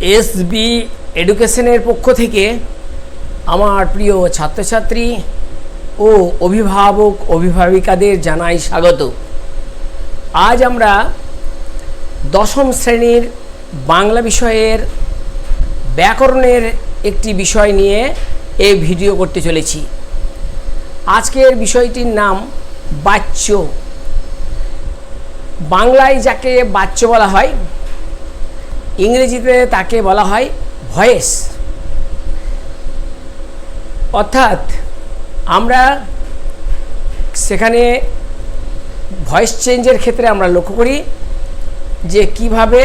SB এডুকেশনের পক্ষ থেকে আমার প্রিয় ছাত্রছাত্রী ও অভিভাবক, অভিভাবিকাদের জানাই স্বাগত। আজ আমরা দশম শ্রেণির বাংলা বিষয়ের ব্যাকরণের একটি বিষয় নিয়ে এই ভিডিও করতে চলেছি। আজকের বিষয়টির নাম বাচ্য। বাংলায় যাকে বাচ্য বলা হয় ইংরেজিতে তাকে বলা হয় ভয়েস। অর্থাৎ আমরা সেখানে ভয়েস চেঞ্জের ক্ষেত্রে আমরা লক্ষ্য করি যে কীভাবে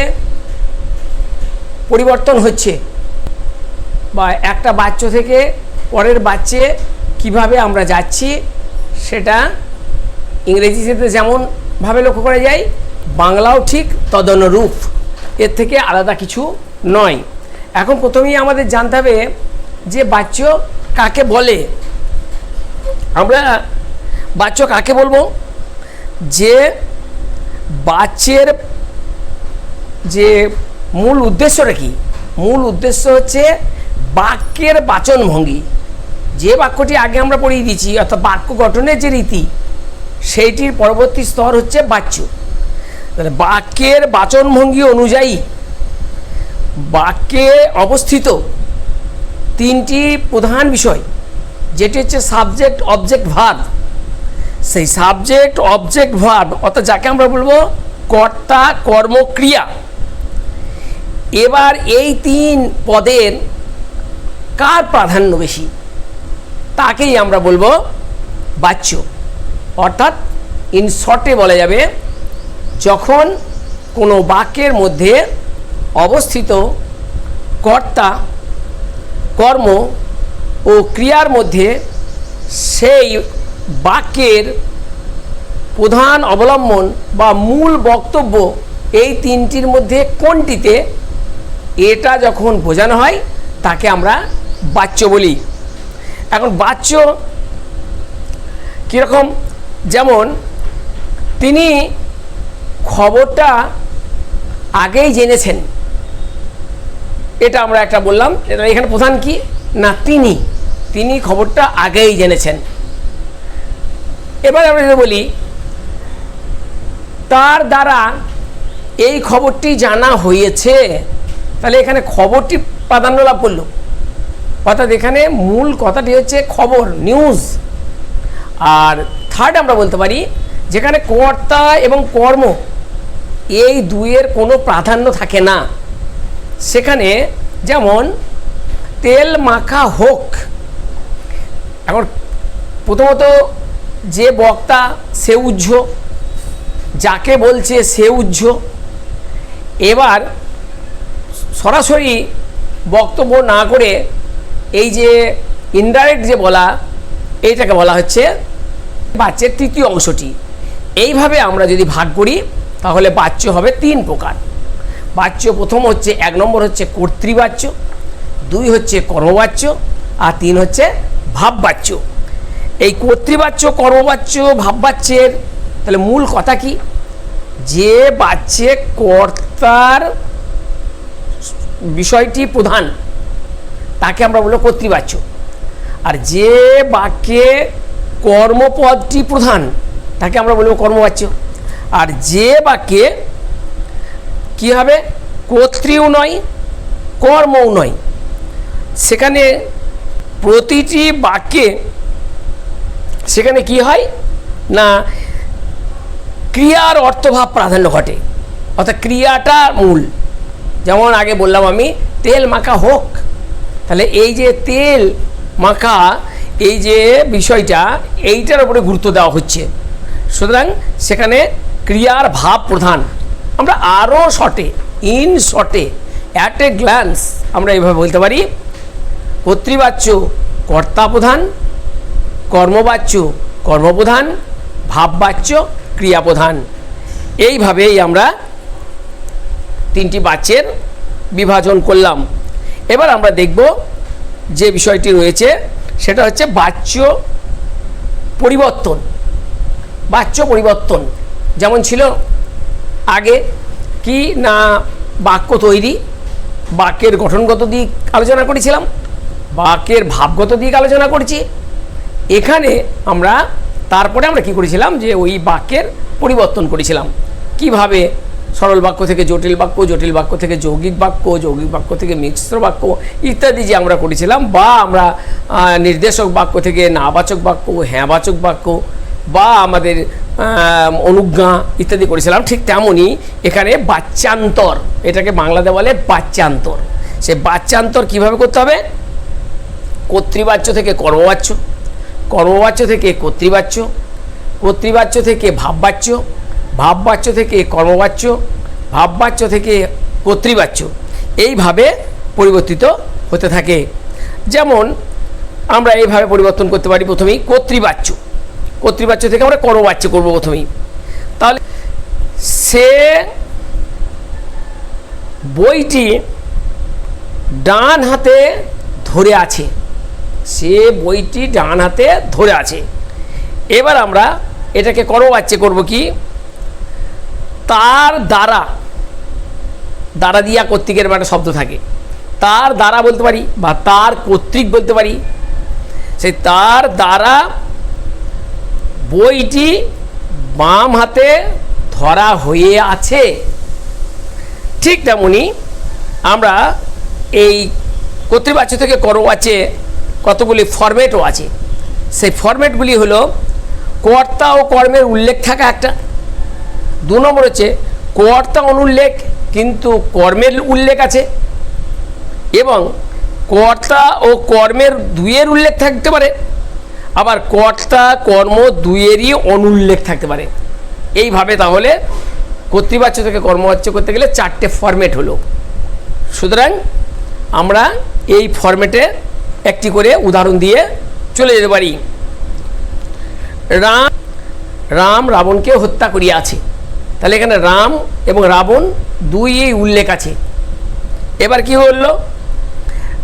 পরিবর্তন হচ্ছে বা একটা বাচ্চা থেকে পরের বাচ্চে কীভাবে আমরা যাচ্ছি সেটা ইংরেজিতে যেমনভাবে লক্ষ্য করা যায়, বাংলাও ঠিক তদনুরূপ। এর থেকে আলাদা কিছু নয়। এখন প্রথমেই আমাদের জানতে হবে যে বাচ্চ কাকে বলে। আমরা বাচ্চ কাকে বলব? যে বাচ্চের যে মূল উদ্দেশ্যটা কি? মূল উদ্দেশ্য হচ্ছে বাক্যের বাচনভঙ্গি। যে বাক্যটি আগে আমরা পড়িয়ে দিচ্ছি অর্থাৎ বাক্য গঠনের যে রীতি, সেইটির পরবর্তী স্তর হচ্ছে বাচ্য। তাহলে বাক্যের বাচনভঙ্গি অনুযায়ী বাক্যে অবস্থিত তিনটি প্রধান বিষয়, যেটি হচ্ছে সাবজেক্ট অবজেক্ট ভার্ব সেই সাবজেক্ট অবজেক্ট ভার্ব অর্থাৎ যাকে আমরা বলব কর্তা কর্ম ক্রিয়া এবার এই তিন পদের কার প্রাধান্য বেশি? তাকেই আমরা বলব বাচ্য। অর্থাৎ ইন শর্টে বলা যাবে যখন কোনো বাক্যের মধ্যে অবস্থিত কর্তা, কর্ম ও ক্রিয়ার মধ্যে সেই বাক্যের প্রধান অবলম্বন বা মূল বক্তব্য এই তিনটির মধ্যে কোনটিতে, এটা যখন বোঝানো হয়, তাকে আমরা বাচ্য বলি। এখন বাচ্য কীরকম? যেমন, তিনি খবরটা আগেই জেনেছেন। এটা আমরা একটা বললাম, এটা এখানে প্রধান কি? না, তিনি। তিনি খবরটা আগেই জেনেছেন। এবার আমরা যদি বলি, তার দ্বারা এই খবরটি জানা হয়েছে। তাহলে এখানে খবরটি প্রাধান্য লাভ করল। অর্থাৎ এখানে মূল কথাটি হচ্ছে খবর, নিউজ। আর থার্ড আমরা বলতে পারি যেখানে কর্তা এবং কর্ম, এই দুইয়ের কোনো প্রাধান্য থাকে না। সেখানে যেমন তেল মাখা হোক, এখন প্রথমত যে বক্তা সে উজ্জ, যাকে বলছে সে উজ্জ। এবার সরাসরি বক্তব্য না করে এই যে ইনডাইরেক্ট যে বলা, এইটাকে বলা হচ্ছে বাচ্চের তৃতীয় অংশটি। এইভাবে আমরা যদি ভাগ করি, তাহলে বাচ্য হবে তিন প্রকার। বাচ্য প্রথম হচ্ছে এক নম্বর হচ্ছে কর্তৃবাচ্য দুই হচ্ছে কর্মবাচ্য আর তিন হচ্ছে ভাববাচ্য এই কর্তৃবাচ্য কর্মবাচ্য ভাববাচ্যের তাহলে মূল কথা কি? যে বাচ্চে কর্তার বিষয়টি প্রধান, তাকে আমরা বলব কর্তৃবাচ্য আর যে বাক্যে কর্মপদটি প্রধান তাকে আমরা বলব কর্মবাচ্য। আর যে বাক্যে কী হবে? কর্তৃও নয়, কর্মও নয়। সেখানে প্রতিটি বাক্যে সেখানে কি হয়? না, ক্রিয়ার অর্থভাব প্রাধান্য ঘটে। অর্থাৎ ক্রিয়াটা মূল। যেমন আগে বললাম আমি, তেল মাখা হোক। তাহলে এই যে তেল মাখা, এই যে বিষয়টা, এইটার উপরে গুরুত্ব দেওয়া হচ্ছে। সুতরাং সেখানে ক্রিয়ার ভাব প্রধান। আমরা আরও শর্টে ইন শর্টে অ্যাট এ গ্ল্যান্স আমরা এইভাবে বলতে পারি। কর্তৃবাচ্য কর্তা প্রধান, কর্মবাচ্য কর্মপ্রধান, ভাববাচ্য ক্রিয়াপ্রধান এইভাবেই আমরা তিনটি বাচ্যের বিভাজন করলাম। এবার আমরা দেখব যে বিষয়টি রয়েছে, সেটা হচ্ছে বাচ্য পরিবর্তন। বাচ্য পরিবর্তন। যেমন ছিল আগে কি না বাক্য তৈরি, বাক্যের গঠনগত দিক আলোচনা করেছিলাম, বাক্যের ভাবগত দিক আলোচনা করেছি। এখানে আমরা তারপরে আমরা কি করেছিলাম যে ওই বাক্যের পরিবর্তন করেছিলাম। কীভাবে সরল বাক্য থেকে জটিল বাক্য জটিল বাক্য থেকে যৌগিক বাক্য যৌগিক বাক্য থেকে মিশ্র বাক্য ইত্যাদি যে আমরা করেছিলাম বা আমরা নির্দেশক বাক্য থেকে নাবাচক বাক্য, হ্যাঁবাচক বাক্য বা আমাদের অনুজ্ঞা ইত্যাদি করেছিলাম, ঠিক তেমনই এখানে বাচ্চান্তর এটাকে বাংলাতে বলে বাচ্চান্তর সে বাচ্চান্তর কীভাবে করতে হবে? কর্তৃবাচ্য থেকে কর্মবাচ্য কর্মবাচ্য থেকে কর্তৃবাচ্য কর্তৃবাচ্য থেকে ভাববাচ্য ভাববাচ্য থেকে কর্মবাচ্য, ভাববাচ্য থেকে কর্তৃবাচ্য, এইভাবে পরিবর্তিত হতে থাকে। যেমন, আমরা এইভাবে পরিবর্তন করতে পারি প্রথমেই কর্তৃবাচ্য। কর্তৃবাচ্য থেকে আমরা কর্মবাচ্য করব প্রথমেই। তাহলে সে বইটি ডান হাতে ধরে আছে। সে বইটি ডান হাতে ধরে আছে। এবার আমরা এটাকে করবাচ্চে করব কি? তার দ্বারা দ্বারা দিয়া কর্তৃকের একটা শব্দ থাকে। তার দ্বারা বলতে পারি বা তার কর্তৃক বলতে পারি। সেই তার দ্বারা বইটি বাম হাতে ধরা হয়ে আছে। ঠিক তেমনি আমরা এই কর্তৃবাচ্য থেকে করবাচ্যে কতগুলি ফরম্যাটও আছে। সেই ফরম্যাটগুলি হলো কর্তা ও কর্মের উল্লেখ থাকা একটা। দু নম্বর হচ্ছে কর্তা অনুল্লেখ কিন্তু কর্মের উল্লেখ আছে। এবং কর্তা ও কর্মের দুইয়ের উল্লেখ থাকতে পারে। আবার কর্তা, কর্ম দুইয়েরই অনুল্লেখ থাকতে পারে। এইভাবে তাহলে কর্তৃবাচ্য থেকে কর্মবাচ্য করতে গেলে চারটে ফরম্যাট হলো। সুতরাং আমরা এই ফরম্যাটে একটি করে উদাহরণ দিয়ে চলে যেতে পারি। রাম রাম রাবণকে হত্যা করিয়াছে। তাহলে এখানে রাম এবং রাবণ দুই উল্লেখ আছে। এবার কি বলল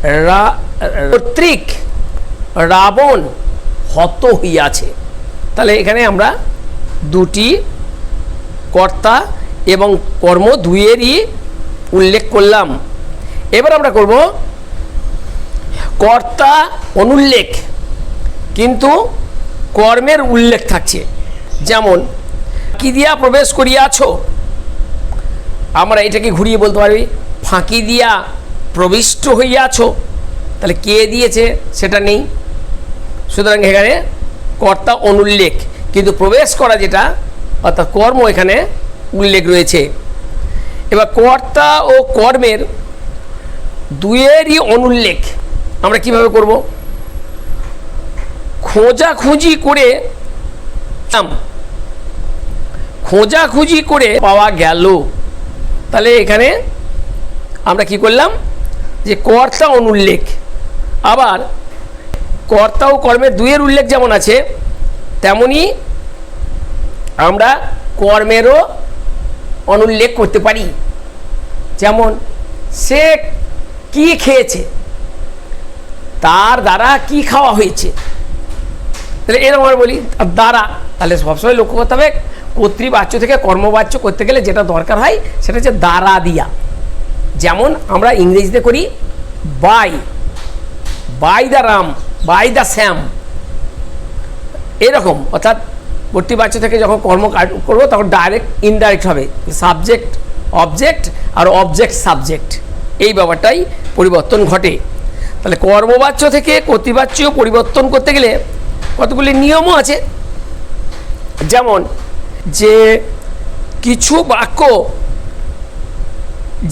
রা- কর্তৃক রাবণ হত হইয়াছে। তাহলে এখানে আমরা দুটি কর্তা এবং কর্ম দুইয়েরই উল্লেখ করলাম। এবার আমরা করব কর্তা অনুল্লেখ, কিন্তু কর্মের উল্লেখ থাকছে। যেমন, কি দিয়া প্রবেশ করিয়াছ? আমরা এটাকে ঘুরিয়ে বলতে পারি, ফাঁকি দিয়া প্রবিষ্ট হইয়াছ। তাহলে কে দিয়েছে? সেটা নেই। সুতরাং এখানে কর্তা অনুল্লেখ, কিন্তু প্রবেশ করা যেটা, অর্থাৎ কর্ম এখানে উল্লেখ রয়েছে। এবার কর্তা ও কর্মের দুয়েরই অনুল্লেখ আমরা কীভাবে করব? খোঁজাখুঁজি করে খোঁজাখুঁজি করে পাওয়া গেল। তাহলে এখানে আমরা কি করলাম? যে কর্তা অনুল্লেখ। আবার কর্তা ও কর্মের দুইয়ের উল্লেখ যেমন আছে, তেমনি আমরা কর্মেরও অনুল্লেখ করতে পারি। যেমন, সে কি খেয়েছে? তার দ্বারা কি খাওয়া হয়েছে? তাহলে এরকম আমরা বলি দ্বারা। তাহলে সবসময় লক্ষ্য করতে হবে, কর্তৃবাচ্য থেকে কর্মবাচ্য করতে গেলে যেটা দরকার হয়, সেটা হচ্ছে দ্বারা দিয়া। যেমন আমরা ইংরেজিতে করি, by. By the Ram. By the Sam এরকম, অর্থাৎ কর্তৃবাচ্য থেকে যখন কর্ম করব, তখন ডাইরেক্ট ইনডাইরেক্ট হবে। সাবজেক্ট অবজেক্ট আর অবজেক্ট সাবজেক্ট এই ব্যাপারটাই পরিবর্তন ঘটে। তাহলে কর্মবাচ্য থেকে কর্তৃবাচ্য পরিবর্তন করতে গেলে কতগুলি নিয়মও আছে। যেমন, যে কিছু বাক্য,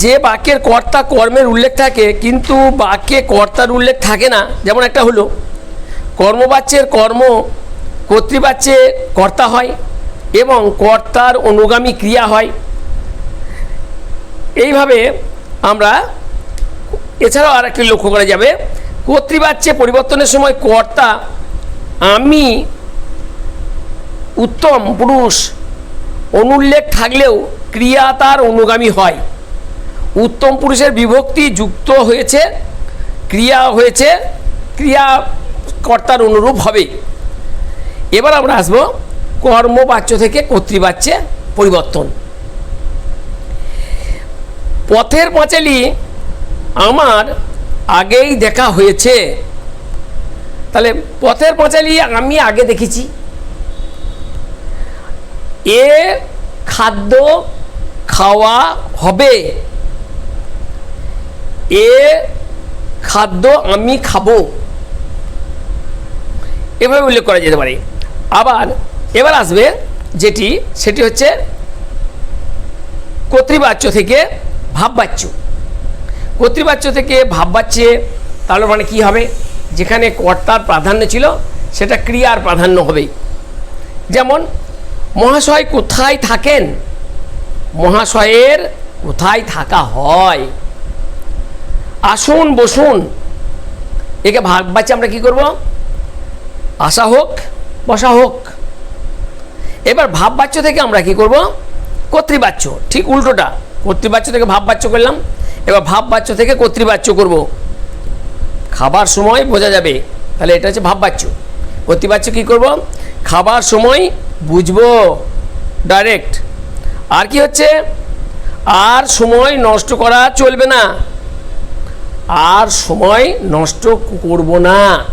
যে বাক্যের কর্তা কর্মের উল্লেখ থাকে, কিন্তু বাক্যে কর্তার উল্লেখ থাকে না। যেমন একটা হলো কর্মবাচ্যের কর্ম কর্তৃবাচ্যে কর্তা হয় এবং কর্তার অনুগামী ক্রিয়া হয়। এইভাবে আমরা এছাড়াও আর একটি লক্ষ্য করা যাবে। কর্তৃবাচ্যে পরিবর্তনের সময় কর্তা, আমি, উত্তম, পুরুষ, অনুল্লেখ থাকলেও ক্রিয়া তার অনুগামী হয়। উত্তম পুরুষের বিভক্তি যুক্ত হয়েছে, ক্রিয়া হয়েছে, ক্রিয়া কর্তার অনুরূপ হবে। এবার আমরা আসব কর্মবাচ্য থেকে কর্তৃবাচ্যে পরিবর্তন। পথের পাঁচালি আমার আগেই দেখা হয়েছে। তাহলে পথের পাঁচালি আমি আগে দেখেছি। এ খাদ্য খাওয়া হবে। এ খাদ্য আমি খাব। এভাবে উল্লেখ করা যেতে পারে। আবার এবার আসবে যেটি, সেটি হচ্ছে কর্তৃবাচ্য থেকে ভাববাচ্য। কর্তৃবাচ্য থেকে ভাববাচ্যে তাহলে মানে কি হবে? যেখানে কর্তার প্রাধান্য ছিল, সেটা ক্রিয়ার প্রাধান্য হবে। যেমন, মহাশয় কোথায় থাকেন? মহাশয়ের কোথায় থাকা হয়? আসুন, বসুন। একে ভাববাচ্যে আমরা কি করব? আসা হোক, বসা হোক। এবার ভাববাচ্য থেকে আমরা কি করব? কর্তৃবাচ্য, ঠিক উল্টোটা। কর্তৃবাচ্য থেকে ভাববাচ্য করলাম, এবার ভাববাচ্য থেকে কর্তৃবাচ্য করব। খাবার সময় বোঝা যাবে, তাহলে এটা হচ্ছে ভাববাচ্য। কর্তৃবাচ্য কি করব? খাবার সময় বুঝব ডাইরেক্ট আর কি হচ্ছে? আর সময় নষ্ট করা চলবে না। আর সময় নষ্ট করব না।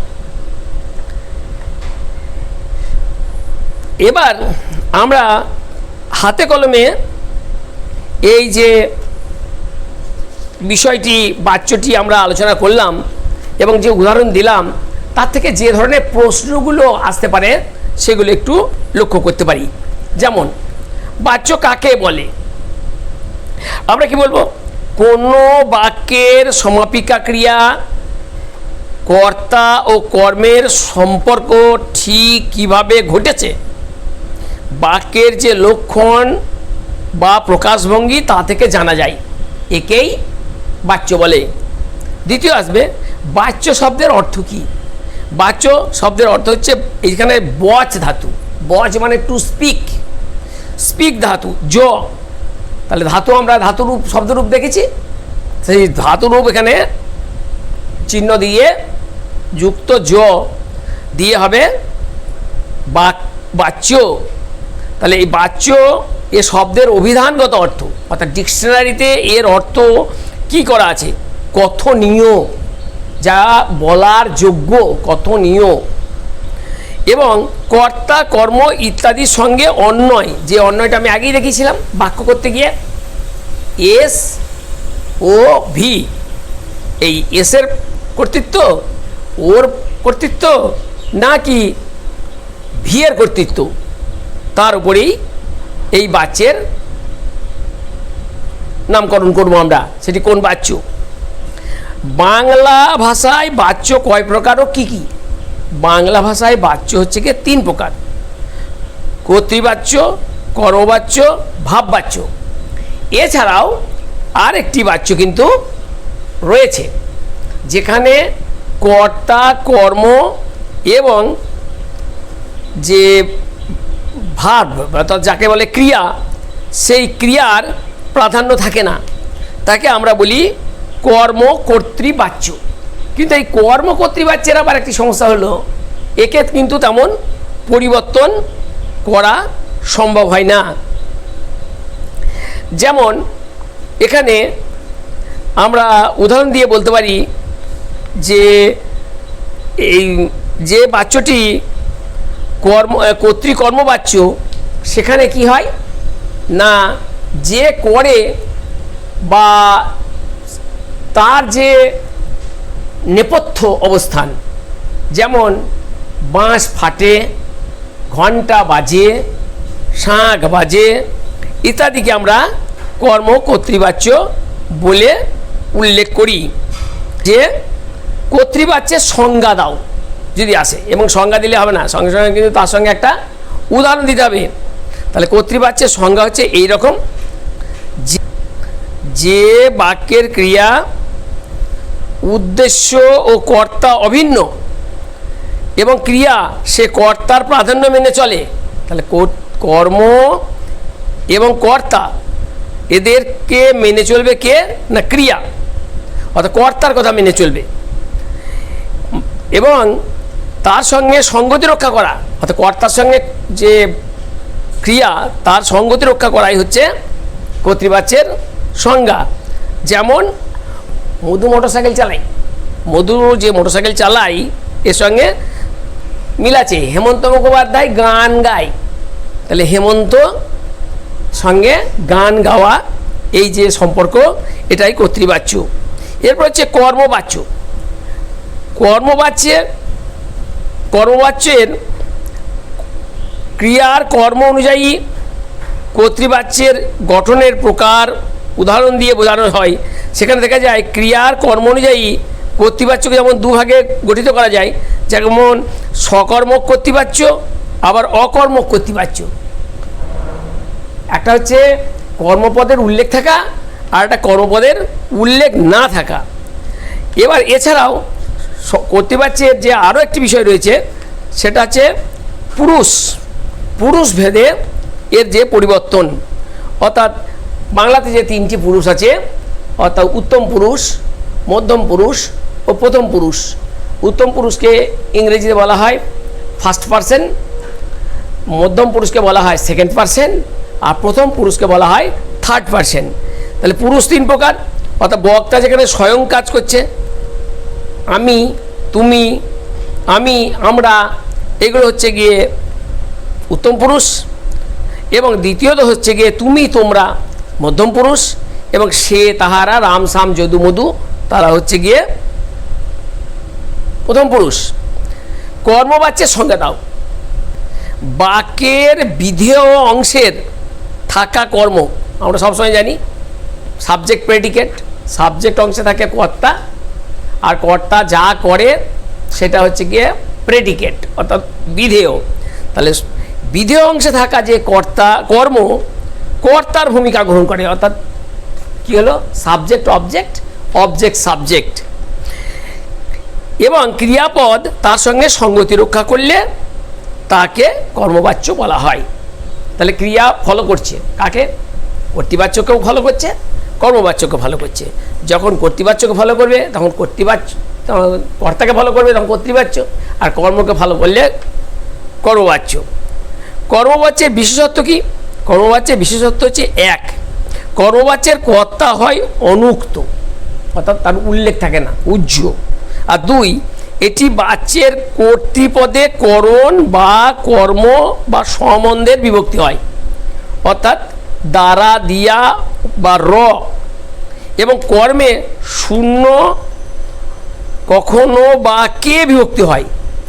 এবার আমরা হাতে কলমে এই যে বিষয়টি বাচ্যটি আমরা আলোচনা করলাম এবং যে উদাহরণ দিলাম, তার থেকে যে ধরনের প্রশ্নগুলো আসতে পারে সেগুলো একটু লক্ষ্য করতে পারি। যেমন বাচ্য কাকে বলে? আমরা কি বলব? কোনো বাক্যের সমাপিকা ক্রিয়া কর্তা ও কর্মের সম্পর্ক ঠিক কীভাবে ঘটেছে? বাক্যের যে লক্ষণ বা প্রকাশভঙ্গি তা থেকে জানা যায়। একেই বাচ্য বলে। দ্বিতীয় আসবে, বাচ্য শব্দের অর্থ কী? বাচ্য শব্দের অর্থ হচ্ছে এইখানে বচ ধাতু। বচ মানে টু স্পিক স্পিক ধাতু, জ। তাহলে ধাতু আমরা ধাতুরূপ শব্দরূপ দেখেছি? সেই ধাতুরূপ এখানে চিহ্ন দিয়ে যুক্ত জ দিয়ে হবে বাচ্য। তাহলে এই বাচ্য এ শব্দের অভিধানগত অর্থ, অর্থাৎ ডিকশনারিতে এর অর্থ কি করা আছে? কথনীয়, যা বলার যোগ্য কথনীয়। এবং কর্তা, কর্ম ইত্যাদির সঙ্গে অন্যয় যে অন্যয়টা আমি আগেই দেখিয়েছিলাম বাক্য করতে গিয়ে। এস ও ভি, এই এসের কর্তৃত্ব, ওর কর্তৃত্ব, নাকি ভি এর কর্তৃত্ব? তার উপরেই এই বাচ্চের নামকরণ করব আমরা। সেটি কোন বাচ্য? বাংলা ভাষায় বাচ্য কয় প্রকার ও কী কী? বাংলা ভাষায় বাচ্য হচ্ছে গিয়ে তিন প্রকার। কর্তৃবাচ্য, করবাচ্য, ভাববাচ্য। এছাড়াও আর একটি বাচ্য কিন্তু রয়েছে, যেখানে কর্তা, কর্ম এবং যে ভাব, অর্থাৎ যাকে বলে ক্রিয়া, সেই ক্রিয়ার প্রাধান্য থাকে না। তাকে আমরা বলি কর্ম কর্তৃবাচ্য। কিন্তু এই কর্ম কর্তৃবাচ্যের আবার একটি সমস্যা হলো, একে কিন্তু তেমন পরিবর্তন করা সম্ভব হয় না। যেমন, এখানে আমরা উদাহরণ দিয়ে বলতে পারি যে, এই যে বাচ্যটি কর্ম কর্তৃকর্মবাচ্য, সেখানে কি হয়? না, যে করে বা তার যে নেপথ্য অবস্থান, যেমন বাঁশ ফাটে ঘণ্টা বাজে, শাঁখ বাজে, ইত্যাদিকে আমরা কর্ম, কর্তৃবাচ্য বলে উল্লেখ করি। যে কর্তৃবাচ্যের সংজ্ঞা দাও। যদি আসে, এবং সংজ্ঞা দিলে হবে না। সঙ্গে সঙ্গে কিন্তু তার সঙ্গে একটা উদাহরণ দিতে হবে। তাহলে কর্তৃবাচ্যের সংজ্ঞা হচ্ছে এই রকম যে বাক্যের ক্রিয়া উদ্দেশ্য ও কর্তা অভিন্ন, এবং ক্রিয়া সে কর্তার প্রাধান্য মেনে চলে, তাহলে কর্ম এবং কর্তা এদেরকে মেনে চলবে কে? না, ক্রিয়া। অর্থাৎ কর্তার কথা মেনে চলবে। এবং তার সঙ্গে সঙ্গতি রক্ষা করা, অর্থাৎ কর্তার সঙ্গে যে ক্রিয়া, তার সঙ্গতি রক্ষা করাই হচ্ছে কর্তৃবাচ্যের সংজ্ঞা। যেমন, মধু মোটরসাইকেল চালাই। মধু যে মোটরসাইকেল চালাই, এর সঙ্গে মিল আছে। হেমন্ত মুখোপাধ্যায় গান গায়। তাহলে হেমন্ত সঙ্গে গান গাওয়া, এই যে সম্পর্ক, এটাই কর্তৃবাচ্য এরপর হচ্ছে কর্মবাচ্য। কর্মবাচ্যের কর্মবাচ্যের ক্রিয়ার কর্ম অনুযায়ী কর্তৃবাচ্যের গঠনের প্রকার উদাহরণ দিয়ে বোঝানো হয়। সেখানে দেখা যায়, ক্রিয়ার কর্ম অনুযায়ী কর্তৃবাচ্যকে যেমন দুভাগে গঠিত করা যায়, যেমন সকর্মক কর্তৃবাচ্য, আবার অকর্মক কর্তৃবাচ্য। একটা হচ্ছে কর্মপদের উল্লেখ থাকা, আর একটা কর্মপদের উল্লেখ না থাকা। এবার এছাড়াও স- কর্তৃবাচ্যের যে আরও একটি বিষয় রয়েছে, সেটা হচ্ছে পুরুষ পুরুষ ভেদে এর যে পরিবর্তন, অর্থাৎ বাংলাতে যে তিনটি পুরুষ আছে, অর্থাৎ উত্তম পুরুষ, মধ্যম পুরুষ ও প্রথম পুরুষ, উত্তম পুরুষকে ইংরেজিতে বলা হয় ফার্স্ট পার্সন মধ্যম পুরুষকে বলা হয় সেকেন্ড পার্সন আর প্রথম পুরুষকে বলা হয় থার্ড পার্সন তাহলে পুরুষ তিন প্রকার, অর্থাৎ বক্তা যেখানে স্বয়ং কাজ করছে আমি, তুমি, আমি, আমরা, এগুলো হচ্ছে গিয়ে উত্তম পুরুষ এবং দ্বিতীয়ত হচ্ছে গিয়ে তুমি, তোমরা মধ্যম পুরুষ এবং সে তাহারা রাম, সাম, যদু, মধু, তারা হচ্ছে গিয়ে প্রথম পুরুষ। কর্মবাচ্যের সঙ্গে দাও। বাক্যের বিধেয় অংশের থাকা কর্ম, আমরা সবসময় জানি সাবজেক্ট প্রেডিকেট সাবজেক্ট অংশে থাকে কর্তা আর কর্তা যা করে, সেটা হচ্ছে গিয়ে প্রেডিকেট অর্থাৎ বিধেয়। তাহলে বিধেয় অংশে থাকা যে কর্তা, কর্ম, কর্তার ভূমিকা গ্রহণ করে, অর্থাৎ কী হলো? সাবজেক্ট অবজেক্ট অবজেক্ট সাবজেক্ট এবং ক্রিয়াপদ তার সঙ্গে সঙ্গতি রক্ষা করলে তাকে কর্মবাচ্য বলা হয়। তাহলে ক্রিয়া ফলো করছে। কাকে? কর্তৃবাচ্যকেও ফলো করছে কর্মবাচ্যকে ফলো করছে। যখন কর্তৃবাচ্যকে ফলো করবে, তখন কর্তৃবাচ্য তখন কর্তাকে ফলো করবে, তখন কর্তৃবাচ্য আর কর্মকে ফলো করলে কর্মবাচ্য। কর্মবাচ্যের বিশেষত্ব কি? কর্মবাচ্যের বিশেষত্ব হচ্ছে এক। কর্মবাচ্যের কর্তা হয় অনুক্ত, অর্থাৎ তার উল্লেখ থাকে না উজ্জ্ব আর দুই, এটি বাচ্যের কর্তৃপদে করণ বা কর্ম বা সম্বন্ধের বিভক্তি হয়, অর্থাৎ দ্বারা দিয়া বা র এবং কর্মে শূন্য কখনো বা কে বিভক্তি হয়?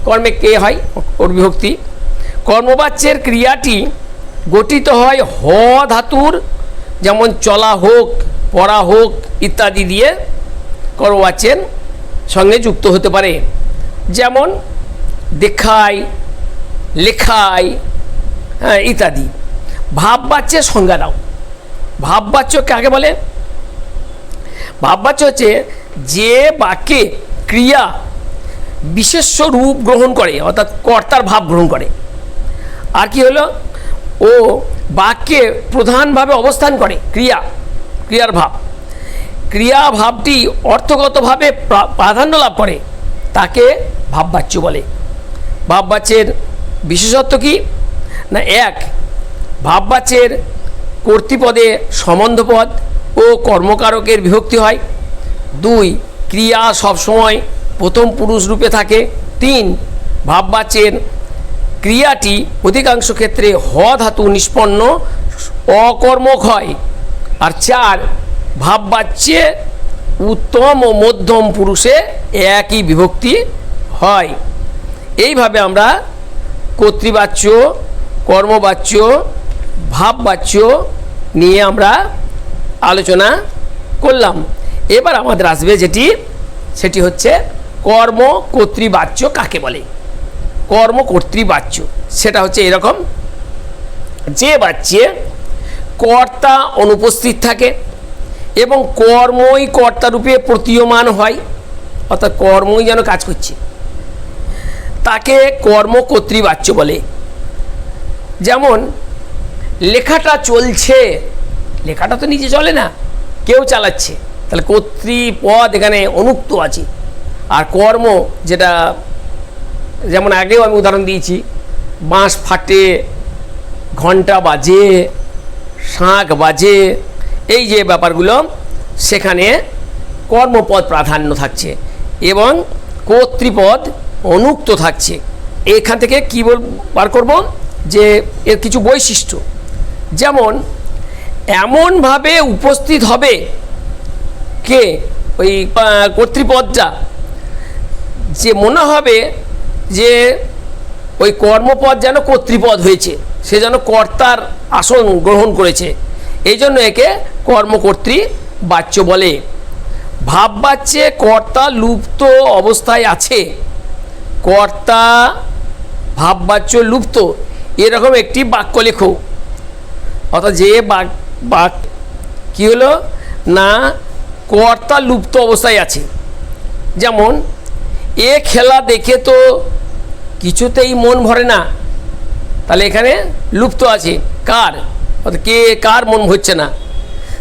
কর্মে কে হয়? ওর বিভক্তি। কর্মবাচ্যের ক্রিয়াটি গঠিত হয় হ ধাতুর, যেমন চলা হোক, পড়া হোক ইত্যাদি দিয়ে কর্মবাচ্যের সঙ্গে যুক্ত হতে পারে। যেমন দেখায় লেখায় হ্যাঁ ইত্যাদি। ভাববাচ্যের সংজ্ঞা দাও। ভাববাচ্য কাকে বলে ভাববাচ্য হচ্ছে যে বাক্যে ক্রিয়া বিশেষ রূপ গ্রহণ করে, অর্থাৎ কর্তার ভাব গ্রহণ করে। আর কি হলো? ও বাক্যে প্রধানভাবে অবস্থান করে, ক্রিয়া, ক্রিয়ার ভাব। ক্রিয়া ভাবটি অর্থগতভাবে প্রা- প্রাধান্য লাভ করে, তাকে ভাববাচ্য বলে। ভাববাচ্যের বিশেষত্ব কি? না, এক, ভাববাচ্যের কর্তৃপদে সম্বন্ধপদ। ও কর্মকারকের বিভক্তি হয়। দুই, ক্রিয়া সবসময় প্রথম পুরুষ রূপে থাকে। তিন ভাববাচ্যের ক্রিয়াটি অধিকাংশ ক্ষেত্রে হ ধাতু নিষ্পন্ন, অকর্মক হয়। আর চার ভাববাচ্যে উত্তম ও মধ্যম পুরুষে একই বিভক্তি হয়। এইভাবে আমরা কর্তৃবাচ্য, কর্মবাচ্য, ভাববাচ্য নিয়ে আমরা আলোচনা করলাম। এবার আমাদের আসবে যেটি, সেটি হচ্ছে কর্ম কর্তৃবাচ্য কাকে বলে? কর্ম কর্তৃবাচ্য, সেটা হচ্ছে এরকম। যে বাচ্চে কর্তা অনুপস্থিত থাকে এবং কর্মই কর্তারূপে প্রতীয়মান হয়, অর্থাৎ কর্মই যেন কাজ করছে, তাকে কর্ম কর্তৃবাচ্য বলে। যেমন, লেখাটা চলছে লেখাটা তো নিজে চলে না। কেউ চালাচ্ছে। তাহলে কর্তৃপদ এখানে অনুক্ত আছে। আর কর্ম যেটা, যেমন আগেও আমি উদাহরণ দিয়েছি, বাঁশ ফাটে ঘণ্টা বাজে, শাঁখ বাজে, এই যে ব্যাপারগুলো, সেখানে কর্মপদ প্রাধান্য থাকছে এবং কর্তৃপদ অনুক্ত থাকছে। এখান থেকে কী বল, বার করব? যে এর কিছু বৈশিষ্ট্য। যেমন এমনভাবে উপস্থিত হবে কে? ওই কর্তৃপদটা। যে মনে হবে যে ওই কর্মপদ যেন কর্তৃপদ হয়েছে, সে যেন কর্তার আসন গ্রহণ করেছে। এই জন্য একে কর্মকর্ত্রী বাচ্য বলে। ভাব বাচ্চে কর্তা লুপ্ত অবস্থায় আছে। কর্তা ভাব ভাববাচ্য লুপ্ত। এরকম একটি বাক্য লেখো। অর্থাৎ যে বাক বাক কী হলো? না, কর্তা লুপ্ত অবস্থায় আছে। যেমন, এ খেলা দেখে তো কিছুতেই মন ভরে না। তাহলে এখানে লুপ্ত আছে। কার? কে, কার মন ভরছে না?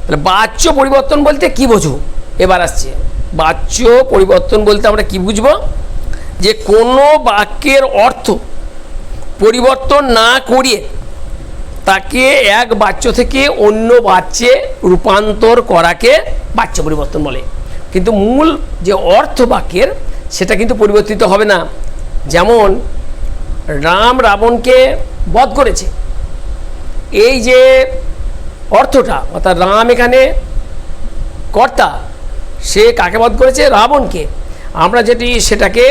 তাহলে বাচ্য পরিবর্তন বলতে কি বোঝো? এবার আসছে। বাচ্য পরিবর্তন বলতে আমরা কি বুঝব? যে কোনো বাক্যের অর্থ পরিবর্তন না করিয়ে তাকে এক বাচ্য থেকে অন্য বাচ্চে রূপান্তর করাকে বাচ্য পরিবর্তন বলে। কিন্তু মূল যে অর্থ বাক্যের, সেটা কিন্তু পরিবর্তিত হবে না। যেমন, রাম রাবণকে বধ করেছে। এই যে অর্থটা, অর্থাৎ রাম এখানে কর্তা, সে কাকে বধ করেছে? রাবণকে। আমরা যেটি সেটাকে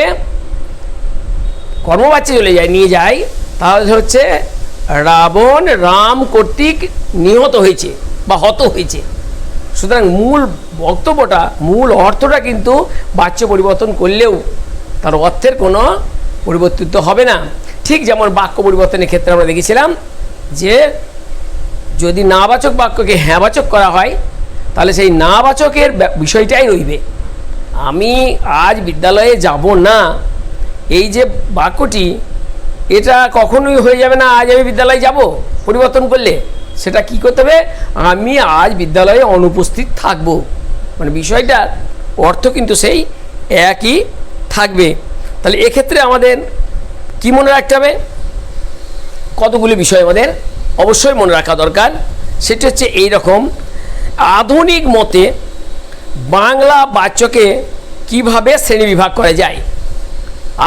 কর্মবাচ্যে চলে যাই, নিয়ে যাই, তাহলে হচ্ছে রাবণ রাম কর্তৃক নিহত হয়েছে বা হত হয়েছে। সুতরাং মূল বক্তব্যটা, মূল অর্থটা কিন্তু বাচ্য পরিবর্তন করলেও তার অর্থের কোনো পরিবর্তিত হবে না। ঠিক যেমন বাক্য পরিবর্তনের ক্ষেত্রে আমরা দেখেছিলাম যে যদি নাবাচক বাক্যকে হ্যাঁবাচক করা হয়, তাহলে সেই নাবাচকের বিষয়টাই রইবে। আমি আজ বিদ্যালয়ে যাব না। এই যে বাক্যটি এটা কখনোই হয়ে যাবে না, আজ আমি বিদ্যালয়ে যাব। পরিবর্তন করলে সেটা কি করতে হবে? আমি আজ বিদ্যালয়ে অনুপস্থিত থাকব। মানে বিষয়টার অর্থ কিন্তু সেই একই থাকবে। তাহলে এক্ষেত্রে আমাদের কি মনে রাখতে হবে? কতগুলি বিষয় আমাদের অবশ্যই মনে রাখা দরকার। সেটি হচ্ছে এই রকম আধুনিক মতে বাংলা বাচ্চকে কীভাবে শ্রেণীবিভাগ করা যায়?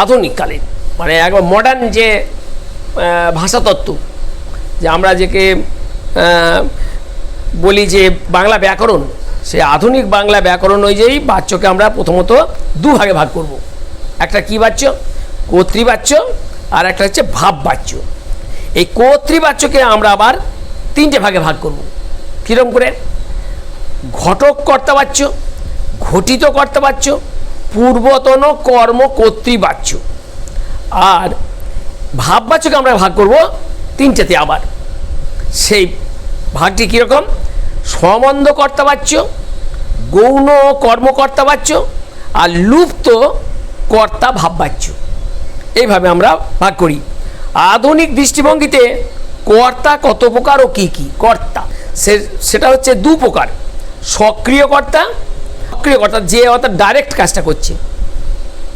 আধুনিককালীন মানে একবার মডার্ন যে ভাষাতত্ত্ব, যে আমরা যেকে বলি যে বাংলা ব্যাকরণ, সে আধুনিক বাংলা ব্যাকরণ অনুযায়ী বাচ্চকে আমরা প্রথমত দু ভাগে ভাগ করব। একটা কি বাচ্য? কর্তৃবাচ্য আর একটা হচ্ছে ভাব বাচ্য। এই কর্তৃবাচ্যকে আমরা আবার তিনটে ভাগে ভাগ করব। কীরকম করে? ঘটক কর্তা কর্তাবাচ্য ঘটিত কর্তা কর্তাবাচ্য পূর্বতন কর্ম কর্তৃবাচ্য আর ভাববাচ্যকে আমরা ভাগ করব তিনটেতে আবার। সেই ভাগটি কীরকম? সম্বন্ধ কর্তাবাচ্য, গৌণ কর্মকর্তাবাচ্য আর লুপ্ত কর্তা ভাববাচ্য। এইভাবে আমরা ভাগ করি। আধুনিক দৃষ্টিভঙ্গিতে কর্তা কত প্রকার ও কী কী? কর্তা। সে, সেটা হচ্ছে দু প্রকার। সক্রিয় কর্তা সক্রিয় কর্তা যে অর্থাৎ ডাইরেক্ট কাজটা করছে।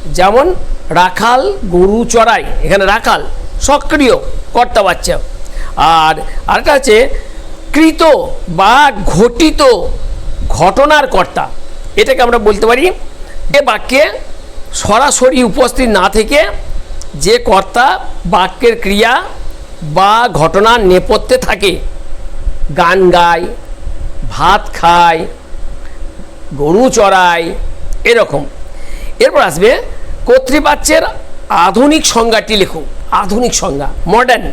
যেমন রাখাল গরু চড়াই, এখানে রাখাল, সক্রিয় কর্তা বাচ্চা। আর আরেকটা আছে, কৃত বা ঘটিত ঘটনার কর্তা। এটাকে আমরা বলতে পারি, এ বাক্যে সরাসরি উপস্থিত না থেকে যে কর্তা বাক্যের ক্রিয়া বা ঘটনার নেপথ্যে থাকে, গান গায়, ভাত খায়, গরু চড়ায়, এরকম। এরপর আসবে কর্তৃপাচ্যের আধুনিক সংজ্ঞাটি লেখো আধুনিক সংজ্ঞা মডার্ন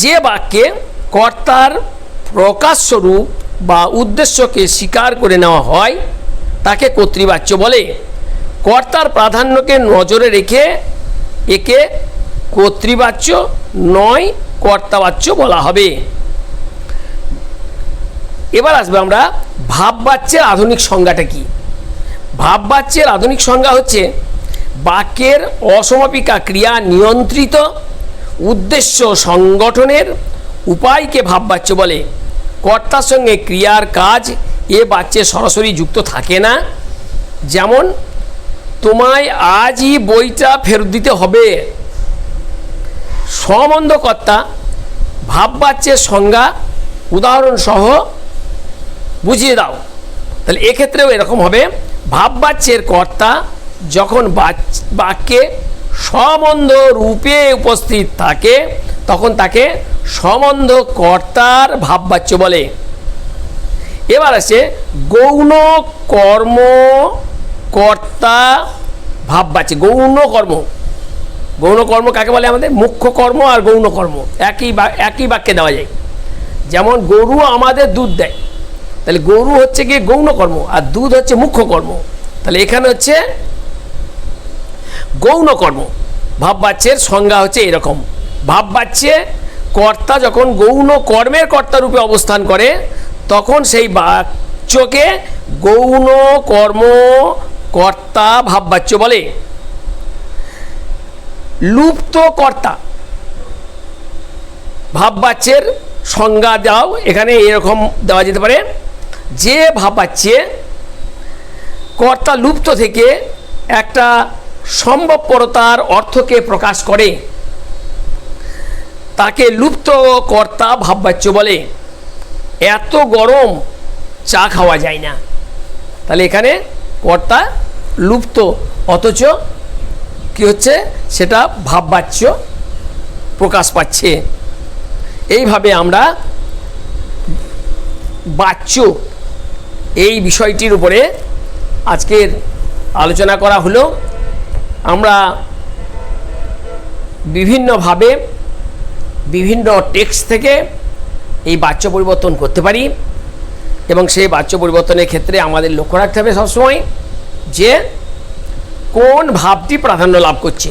যে বাক্যে কর্তার প্রকাশস্বরূপ বা উদ্দেশ্যকে স্বীকার করে নেওয়া হয়, তাকে কর্তৃবাচ্য বলে। কর্তার প্রাধান্যকে নজরে রেখে একে কর্তৃবাচ্য নয়, কর্তাবাচ্য বলা হবে। এবার আসবে আমরা ভাববাচ্যের আধুনিক সংজ্ঞাটা কি? ভাববাচ্যের আধুনিক সংজ্ঞা হচ্ছে বাক্যের অসমাপিকা ক্রিয়া নিয়ন্ত্রিত, উদ্দেশ্য সংগঠনের উপায়কে ভাববাচ্য বলে। কর্তার সঙ্গে ক্রিয়ার কাজ এ বাচ্চে সরাসরি যুক্ত থাকে না। যেমন, তোমায় আজই বইটা ফেরত দিতে হবে। সম্বন্ধকর্তা ভাববাচ্যের সংজ্ঞা উদাহরণ সহ বুঝিয়ে দাও। তাহলে এক্ষেত্রেও এরকম হবে। ভাববাচ্যের কর্তা যখন বাক্যে সম্বন্ধ রূপে উপস্থিত থাকে, তখন তাকে সম্বন্ধ কর্তার ভাববাচ্য বলে। এবার আছে গৌণ কর্ম কর্তা ভাববাচ্য। গৌণ কর্ম। গৌণ কর্ম কাকে বলে আমাদের? মুখ্য কর্ম আর গৌণ কর্ম। একই একই বাক্যে দেওয়া যায়। যেমন গরু আমাদের দুধ দেয়। তাহলে গরু হচ্ছে গিয়ে গৌণ কর্ম আর দুধ হচ্ছে মুখ্য কর্ম। তাহলে এখানে হচ্ছে গৌণ কর্ম ভাববাচ্যের সংজ্ঞা হচ্ছে এরকম। ভাববাচ্যে কর্তা যখন গৌণ কর্মের কর্তা রূপে অবস্থান করে, তখন সেই বাচ্যকে গৌণ কর্ম কর্তা ভাববাচ্য বলে। লুপ্ত কর্তা। ভাববাচ্যের সংজ্ঞা দাও, এখানে এরকম দেওয়া যেতে পারে। যে ভাববাচ্যে কর্তা লুপ্ত থেকে একটা সম্ভবপরতার অর্থকে প্রকাশ করে। তাকে লুপ্ত কর্তা ভাববাচ্য বলে। এত গরম চা খাওয়া যায় না। তাহলে এখানে কর্তা লুপ্ত, অথচ কি হচ্ছে? সেটা ভাববাচ্য প্রকাশ পাচ্ছে। এইভাবে আমরা বাচ্য এই বিষয়টির উপরে আজকের আলোচনা করা হলো। আমরা বিভিন্নভাবে বিভিন্ন টেক্সট থেকে এই বাচ্য পরিবর্তন করতে পারি এবং সেই বাচ্য পরিবর্তনের ক্ষেত্রে আমাদের লক্ষ্য রাখতে হবে সবসময় যে কোন ভাবটি প্রাধান্য লাভ করছে।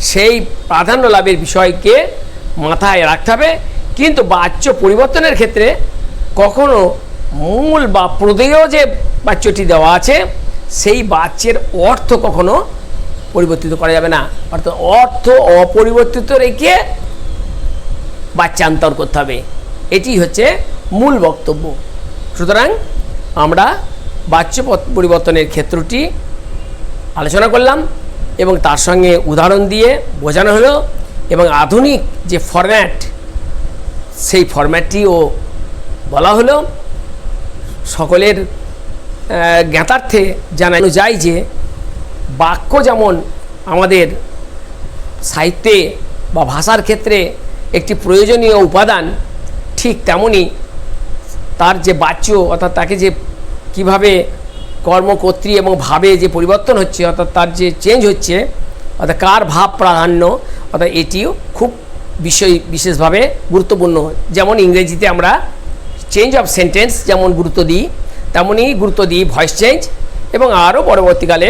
সেই প্রাধান্য লাভের বিষয়কে মাথায় রাখতে হবে। কিন্তু বাচ্য পরিবর্তনের ক্ষেত্রে কখনো মূল বা প্রদেয় যে বাচ্যটি দেওয়া আছে, সেই বাচ্যের অর্থ কখনো পরিবর্তিত করা যাবে না। অর্থাৎ অর্থ অপরিবর্তিত রেখে বাচ্চান্তর করতে হবে। এটি হচ্ছে মূল বক্তব্য। সুতরাং আমরা বাচ্য পরিবর্তনের ক্ষেত্রটি আলোচনা করলাম এবং তার সঙ্গে উদাহরণ দিয়ে বোঝানো হলো এবং আধুনিক যে ফরম্যাট সেই ফরম্যাটটিও বলা হলো। সকলের জ্ঞাতার্থে জানানো যায় যে বাক্য যেমন আমাদের সাহিত্যে বা ভাষার ক্ষেত্রে একটি প্রয়োজনীয় উপাদান, ঠিক তেমনই তার যে বাচ্য অর্থাৎ তাকে যে কীভাবে কর্মকর্ত্রী এবং ভাবে যে পরিবর্তন হচ্ছে, অর্থাৎ তার যে চেঞ্জ হচ্ছে, অর্থাৎ কার ভাব প্রাধান্য, অর্থাৎ এটিও খুব বিষয় বিশেষভাবে গুরুত্বপূর্ণ। যেমন ইংরেজিতে আমরা চেঞ্জ অফ সেন্টেন্স যেমন গুরুত্ব দিই, তেমনই গুরুত্ব দিই ভয়েস চেঞ্জ এবং আরও পরবর্তীকালে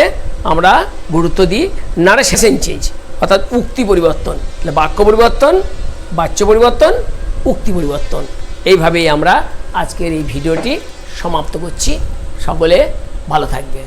আমরা গুরুত্ব দিই নারেশন চেঞ্জ অর্থাৎ উক্তি পরিবর্তন, তাহলে বাক্য পরিবর্তন, বাচ্য পরিবর্তন, উক্তি পরিবর্তন। এইভাবেই আমরা আজকের এই ভিডিওটি সমাপ্ত করছি। সকলে ভালো থাকবে